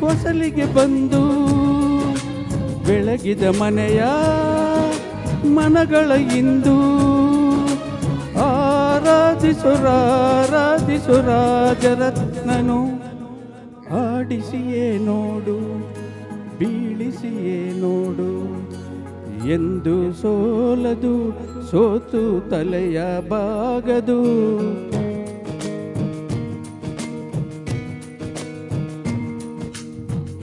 ಹೊಸಲಿಗೆ ಬಂದು ಬೆಳಗಿದ ಮನೆಯ ಮನಗಳ ಇಂದು. ಆರಾಧಿಸು ರಾಜರತ್ನನು ಆಡಿಸಿಯೇ ನೋಡು, ಬೀಳಿಸಿಯೇ ನೋಡು. ಎಂದು ಸೋಲದು ಸೋತು ತಲೆಯ ಬಾಗದು.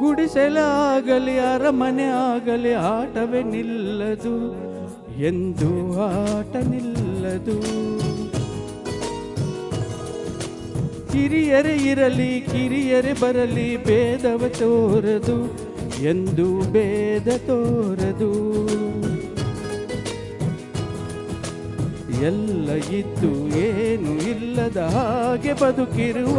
ಗುಡಿಸಲ ಆಗಲಿ ಅರಮನೆ ಆಗಲಿ, ಆಟವೇ ನಿಲ್ಲದು, ಎಂದು ಆಟ ನಿಲ್ಲದು. ಕಿರಿಯರೆ ಇರಲಿ, ಕಿರಿಯರೆ ಬರಲಿ, ಭೇದವ ತೋರದು, ಎಂದು ಭೇದ ತೋರದು. ಎಲ್ಲ ಇದ್ದು ಏನು ಇಲ್ಲದ ಹಾಗೆ ಬದುಕಿರುವ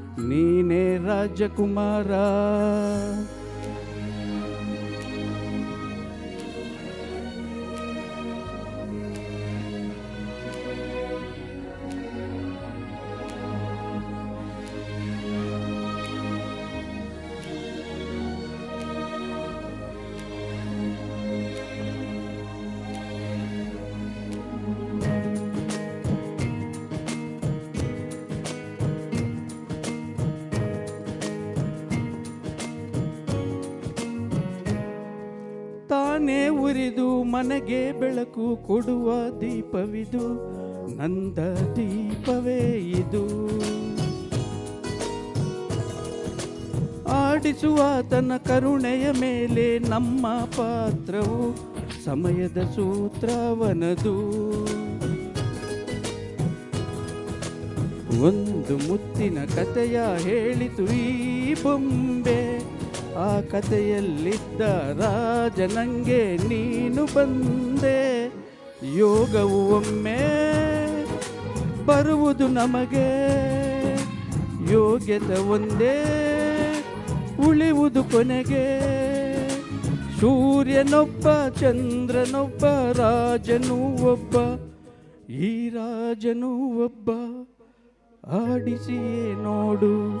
ನೀನೇ ರಾಜಕುಮಾರ ತಾನೇ ಉರಿದು ಮನೆಗೆ ಬೆಳಕು ಕೊಡುವ ದೀಪವಿದು, ನಂದ ದೀಪವೇ ಇದು. ಆಡಿಸುವ ತನ್ನ ಕರುಣೆಯ ಮೇಲೆ ನಮ್ಮ ಪಾತ್ರವು ಸಮಯದ ಸೂತ್ರವನದು. ಒಂದು ಮುತ್ತಿನ ಕಥೆಯ ಹೇಳಿತು ಈ ಬೊಂಬೆ. ಕಥೆಯಲ್ಲಿದ್ದ ರಾಜ ನಂಗೆ ನೀನು ಬಂದೆ. ಯೋಗವು ಒಮ್ಮೆ ಬರುವುದು ನಮಗೆ. ಯೋಗ್ಯತೆ ಒಂದೇ, ಉಳಿವುದು ಕೊನೆಗೆ. ಸೂರ್ಯನೊಬ್ಬ, ಚಂದ್ರನೊಬ್ಬ, ರಾಜನೂ ಒಬ್ಬ, ಈ ರಾಜನೂ ಒಬ್ಬ. ಆಡಿಸಿಯೇ ನೋಡು.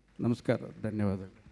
ನಮಸ್ಕಾರ ಧನ್ಯವಾದಗಳು.